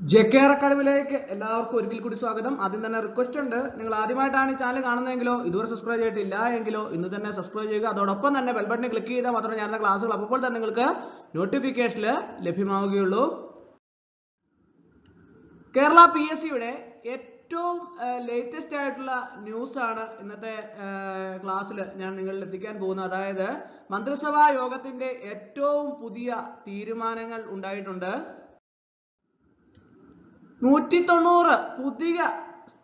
J K R അക്കാഡമിയിലേക്ക് എല്ലാവർക്കും ഒരിക്കൽ കൂടി സ്വാഗതം. ആദ്യം തന്നെ റിക്വസ്റ്റ് ഉണ്ട്. നിങ്ങൾ ആദ്യമായിട്ടാണ് ഈ ചാനൽ കാണുന്നതെങ്കിലോ ഇതുവരെ സബ്സ്ക്രൈബ് ചെയ്തിട്ടില്ല എങ്കിലോ ഇന്ന് തന്നെ സബ്സ്ക്രൈബ് ചെയ്യുക. അതോടൊപ്പം തന്നെ ബെൽ ബട്ടൺ ക്ലിക്ക് ചെയ്താൽ മാത്രമേ ഞാനുള്ള ക്ലാസ്സുകൾ അപ്പോൾ തന്നെ നിങ്ങൾക്ക് നോട്ടിഫിക്കേഷനിൽ ലഭ്യമാവുകയുള്ളൂ. കേരള പി എസ് സിയുടെ ഏറ്റവും ലേറ്റസ്റ്റ് ആയിട്ടുള്ള ന്യൂസ് ആണ് ഇന്നത്തെ ക്ലാസ്സിൽ ഞാൻ നിങ്ങളിൽ എത്തിക്കാൻ പോകുന്നത്. അതായത് മന്ത്രിസഭാ യോഗത്തിന്റെ ഏറ്റവും പുതിയ തീരുമാനങ്ങൾ ഉണ്ടായിട്ടുണ്ട്. നൂറ്റി തൊണ്ണൂറ് പുതിയ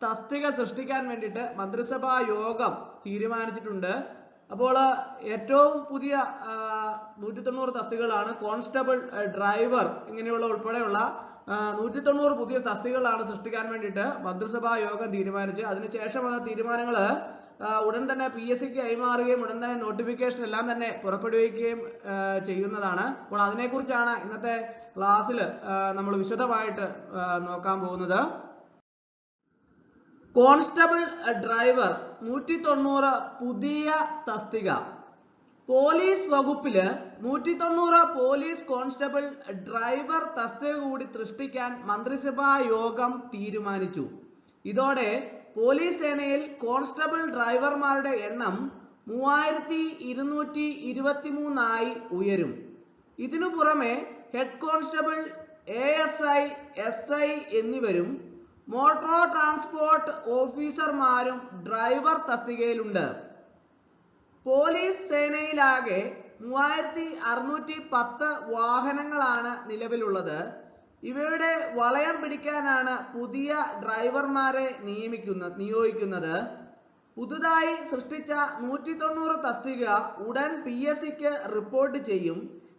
തസ്തിക സൃഷ്ടിക്കാൻ വേണ്ടിയിട്ട് മന്ത്രിസഭാ യോഗം തീരുമാനിച്ചിട്ടുണ്ട്. അപ്പോൾ ഏറ്റവും പുതിയ നൂറ്റി തൊണ്ണൂറ് തസ്തികകളാണ് കോൺസ്റ്റബിൾ ഡ്രൈവർ ഇങ്ങനെയുള്ള ഉൾപ്പെടെയുള്ള നൂറ്റി തൊണ്ണൂറ് പുതിയ തസ്തികകളാണ് സൃഷ്ടിക്കാൻ വേണ്ടിയിട്ട് മന്ത്രിസഭാ യോഗം തീരുമാനിച്ച്. അതിനുശേഷം വന്ന തീരുമാനങ്ങൾ ഉടൻ തന്നെ പി എസ് സിക്ക് കൈമാറുകയും ഉടൻ തന്നെ നോട്ടിഫിക്കേഷൻ എല്ലാം തന്നെ പുറപ്പെടുവിക്കുകയും ചെയ്യുന്നതാണ്. അപ്പോൾ അതിനെക്കുറിച്ചാണ് ഇന്നത്തെ ക്ലാസ്സിൽ നമ്മൾ വിശദമായിട്ട് നോക്കാൻ പോകുന്നത്. കോൺസ്റ്റബിൾ ഡ്രൈവർ നൂറ്റി തൊണ്ണൂറ് പുതിയ തസ്തിക. പോലീസ് വകുപ്പിൽ നൂറ്റി തൊണ്ണൂറ് പോലീസ് കോൺസ്റ്റബിൾ ഡ്രൈവർ തസ്തിക കൂടി സൃഷ്ടിക്കാൻ മന്ത്രിസഭാ യോഗം തീരുമാനിച്ചു. ഇതോടെ പോലീസ് സേനയിൽ കോൺസ്റ്റബിൾ ഡ്രൈവർമാരുടെ എണ്ണം മൂവായിരത്തി ഇരുന്നൂറ്റി ഇരുപത്തി മൂന്നായി ഉയരും. ഇതിനു പുറമെ head constable A S I S I എന്നിവരും മോട്ടോർ ട്രാൻസ്പോർട്ട് ഓഫീസർമാരും ഡ്രൈവർ തസ്തികയിലുണ്ട്. പോലീസ് സേനയിലാകെ മൂവായിരത്തി അറുന്നൂറ്റി പത്ത് വാഹനങ്ങളാണ് നിലവിലുള്ളത്. ഇവയുടെ വളയം പിടിക്കാനാണ് പുതിയ ഡ്രൈവർമാരെ നിയമിക്കുന്ന നിയോഗിക്കുന്നത്. പുതുതായി സൃഷ്ടിച്ച നൂറ്റി തൊണ്ണൂറ് തസ്തിക ഉടൻ പി എസ് സിക്ക് റിപ്പോർട്ട് ചെയ്യും.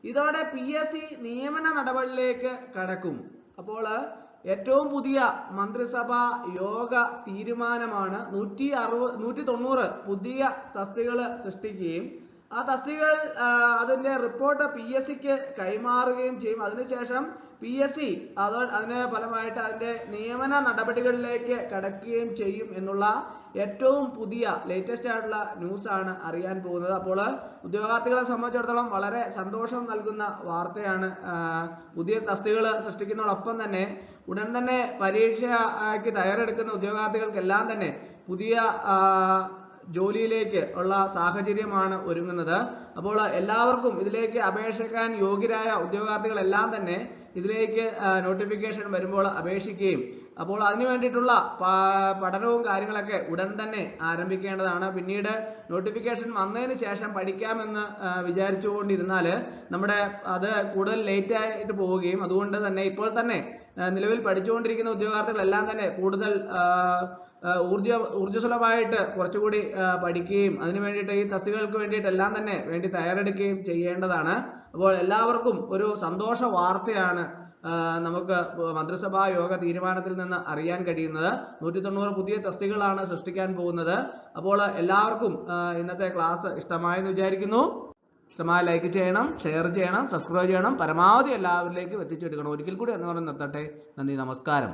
ഇതോടെ പി എസ് സി നിയമന നടപടിയിലേക്ക് കടക്കും. അപ്പോൾ ഏറ്റവും പുതിയ മന്ത്രിസഭാ യോഗ തീരുമാനമാണ് നൂറ്റി അറുപത് നൂറ്റി തൊണ്ണൂറ് പുതിയ തസ്തികകൾ സൃഷ്ടിക്കുകയും ആ തസ്തികകൾ അതിന്റെ റിപ്പോർട്ട് പി എസ് സിക്ക് കൈമാറുകയും ചെയ്യും. അതിനുശേഷം പി എസ് സി അതോ അതിന് ഫലമായിട്ട് അതിന്റെ നിയമന നടപടികളിലേക്ക് കടക്കുകയും ചെയ്യും എന്നുള്ള ഏറ്റവും പുതിയ ലേറ്റസ്റ്റ് ആയിട്ടുള്ള ന്യൂസ് ആണ് അറിയാൻ പോകുന്നത്. അപ്പോൾ ഉദ്യോഗാർത്ഥികളെ സംബന്ധിച്ചിടത്തോളം വളരെ സന്തോഷം നൽകുന്ന വാർത്തയാണ് പുതിയ തസ്തികൾ സൃഷ്ടിക്കുന്നതോടൊപ്പം തന്നെ ഉടൻ തന്നെ പരീക്ഷയ്ക്ക് തയ്യാറെടുക്കുന്ന ഉദ്യോഗാർത്ഥികൾക്കെല്ലാം തന്നെ പുതിയ ജോലിയിലേക്ക് ഉള്ള സാഹചര്യമാണ് ഒരുങ്ങുന്നത്. അപ്പോൾ എല്ലാവർക്കും ഇതിലേക്ക് അപേക്ഷിക്കാൻ യോഗ്യരായ ഉദ്യോഗാർത്ഥികളെല്ലാം തന്നെ ഇതിലേക്ക് നോട്ടിഫിക്കേഷൻ വരുമ്പോൾ അപേക്ഷിക്കുകയും അപ്പോൾ അതിനു വേണ്ടിയിട്ടുള്ള പഠനവും കാര്യങ്ങളൊക്കെ ഉടൻ തന്നെ ആരംഭിക്കേണ്ടതാണ്. പിന്നീട് നോട്ടിഫിക്കേഷൻ വന്നതിന് ശേഷം പഠിക്കാമെന്ന് വിചാരിച്ചുകൊണ്ടിരുന്നാൽ നമ്മുടെ അത് കൂടുതൽ ലേറ്റ് ആയിട്ട് പോവുകയും അതുകൊണ്ട് തന്നെ ഇപ്പോൾ തന്നെ നിലവിൽ പഠിച്ചുകൊണ്ടിരിക്കുന്ന ഉദ്യോഗാർത്ഥികളെല്ലാം തന്നെ കൂടുതൽ ഊർജ ഊർജസ്വലമായിട്ട് കുറച്ചുകൂടി പഠിക്കുകയും അതിനു വേണ്ടിയിട്ട് ഈ തസ്തികകൾക്ക് വേണ്ടിയിട്ട് എല്ലാം തന്നെ വേണ്ടി തയ്യാറെടുക്കുകയും ചെയ്യേണ്ടതാണ്. അപ്പോൾ എല്ലാവർക്കും ഒരു സന്തോഷ വാർത്തയാണ് നമുക്ക് മന്ത്രിസഭാ യോഗ തീരുമാനത്തിൽ നിന്ന് അറിയാൻ കഴിയുന്നത്. നൂറ്റി തൊണ്ണൂറ് പുതിയ തസ്തികളാണ് സൃഷ്ടിക്കാൻ പോകുന്നത്. അപ്പോൾ എല്ലാവർക്കും ഇന്നത്തെ ക്ലാസ് ഇഷ്ടമായെന്ന് വിചാരിക്കുന്നു. ഇഷ്ടമായ ലൈക്ക് ചെയ്യണം ഷെയർ ചെയ്യണം സബ്സ്ക്രൈബ് ചെയ്യണം. പരമാവധി എല്ലാവരിലേക്കും എത്തിച്ചെടുക്കണം ഒരിക്കൽ കൂടി എന്ന് പറഞ്ഞ് നിർത്തട്ടെ. നന്ദി നമസ്കാരം.